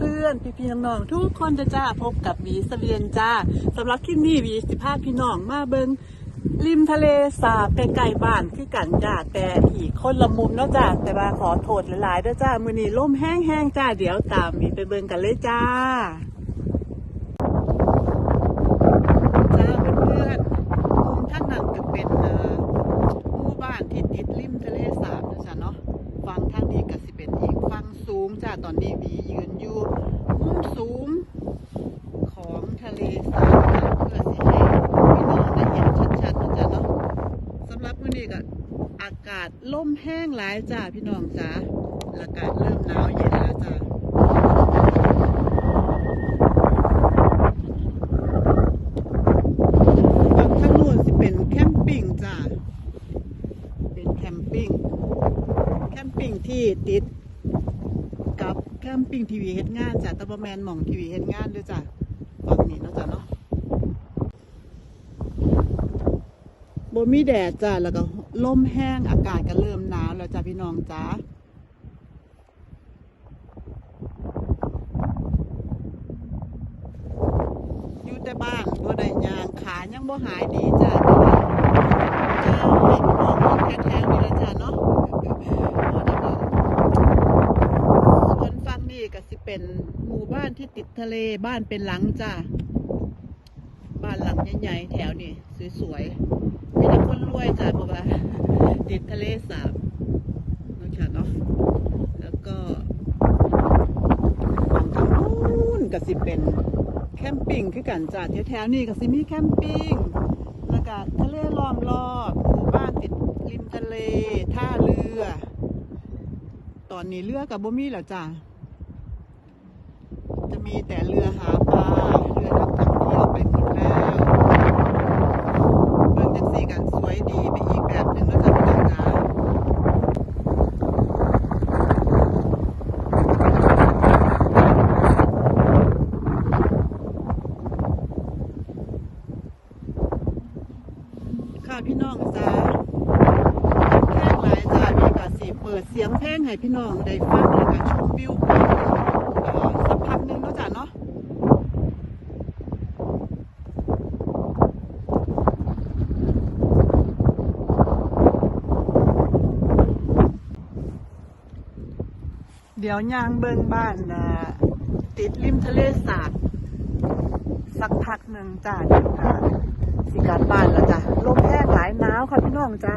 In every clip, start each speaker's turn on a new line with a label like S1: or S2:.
S1: เพื่อนๆ พี่ๆ น้องๆ ทุกคนจะจ้าพบกับวีเวียนจ้าสำหรับคลิปนี้วีสิภาพี่น้องมาเบิงริมทะเลสาบไปไกลบ้านคือกันจ้าแต่อีกคนละมุมเนาะจ้าแต่ว่าขอโทษหลายๆด้วยจ้ามือนี้ล่มแห้งๆจ้าเดี๋ยวตามหวีไปเบิงกันเลยจ้าเพื่อนๆมุมท่านนั่นก็เป็นเอ่อหมู่บ้านที่ติดริมทะเลสาบนะจ๊ะเนาะฟังทางนี้ก็สิเป็นอีกฟั งสูงจ้าตอนนี้วียืนอยู่มุมสูงของทะเลสาบเพื่อสิให้พี่น้องได้เห็นชัดๆนะจ๊ะเนาะสำหรับมื้อนี้ก็อากาศล่มแห้งหลายจ้าพี่น้องจ้าอากาศเริ่มหนาวเย็นแล้วจ้าฝั่งนู้นเป็นแคมปิ้งจ้าเป็นแคมปิ้งแคมปิ้งที่ติด กับแคมปิ้งทีวีเฮ็ดงานจ้ะตะบะแมนหม่องทีวีเฮ็ดงานด้วยจ้ะฝั่งนี้เนาะจ้ะเนาะบ่มีแดดจ้ะแล้วก็ลมแห้งอากาศก็เริ่มหนาวแล้วจ้ะพี่น้องจ้าอยู่แต่บ้านบ่ได้ยางขายังบ่หายดีจ้ะแต่ว่าเจ้าให้พี่น้องเบิ่งแท้ๆนี่ละจ้ะเนาะบ่ได้เบิ่งส่วนฝั่งนี้ก็สิเป็นหมู่บ้าน ที่ติดทะเลบ้านเป็นหลังจ้ะบ้านหลังใหญ่ๆแถวนี้สวยๆมีแต่คนรวยจ้ะเพราะว่าติดทะเลสาบนาะจ้ะเนาะแล้วก็ฝั่งทางนู้นก็สิเป็นแคมปิ้งคือกันจ้ะแถวๆนี้ก็สิมีแคมปิ้งแล้วก็ทะเลล้อมรอบหมู่บ้านติดริมทะเลท่าเรือ ตอนนี้เรือกับบ่มีแล้วจ้ะจะ มีแต่เรือหาปลาเรือนักท่องเที่ยวไปหมดแล้วเบิ่งจังซี่กันสวยดีไปอีกแบบหนึ่งแล้วจ้ะพี่น้องจ๋าค่ะพี่น้องจ้าแค่หลายจ้ามีกาสีเปิดเสียงเพลงให้พี่น้องได้ฟังแล้วก็ชมวิวไปเอ่อสักพักหนึงเนาะจ้าเนาะ เดี๋ยวย่างเบิงบ้านนะติดริมทะเลสาบสักพักหนึ่งจ้าเดี๋ยวค่ะสิการบ้านแล้วจ้ะลมแห้งหลายหนาวค่ะพี่น้องจ้า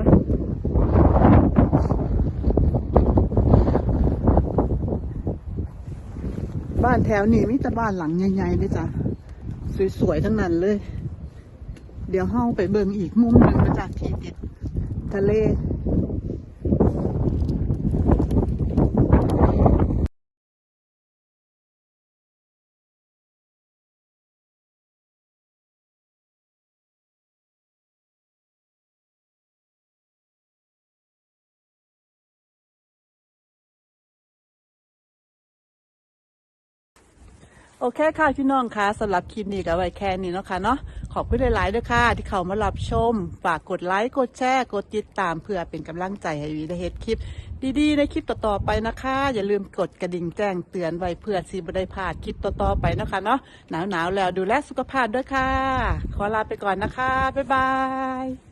S1: บ้านแถวนี้มีแต่บ้านหลังใหญ่ๆด้วยจ้ะสวยๆทั้งนั้นเลย เดี๋ยวเฮาไปเบิ่งอีกมุมหนึ่งนะจ้ะที่ติดทะเล โอเคค่ะพี่น้องคะสำหรับคลิปนี้ก็ไว้แค่นี้เนาะค่ะเนาะขอบคุณหลายๆด้วยค่ะ ที่เข้ามารับชม ฝากกดไลค์กดแชร์กดติดตามเพื่อเป็นกำลังใจให้วีได้เฮ็ดคลิป ดีๆ ในคลิปต่อๆไปนะคะ อย่าลืมกดกระดิ่งแจ้งเตือนไว้เพื่อสิบได้พลาดคลิปต่อๆไปเนาะคะเนาะหนาวๆแล้วดูแลสุขภาพด้วยค่ะ ขอลาไปก่อนนะคะบ๊ายบาย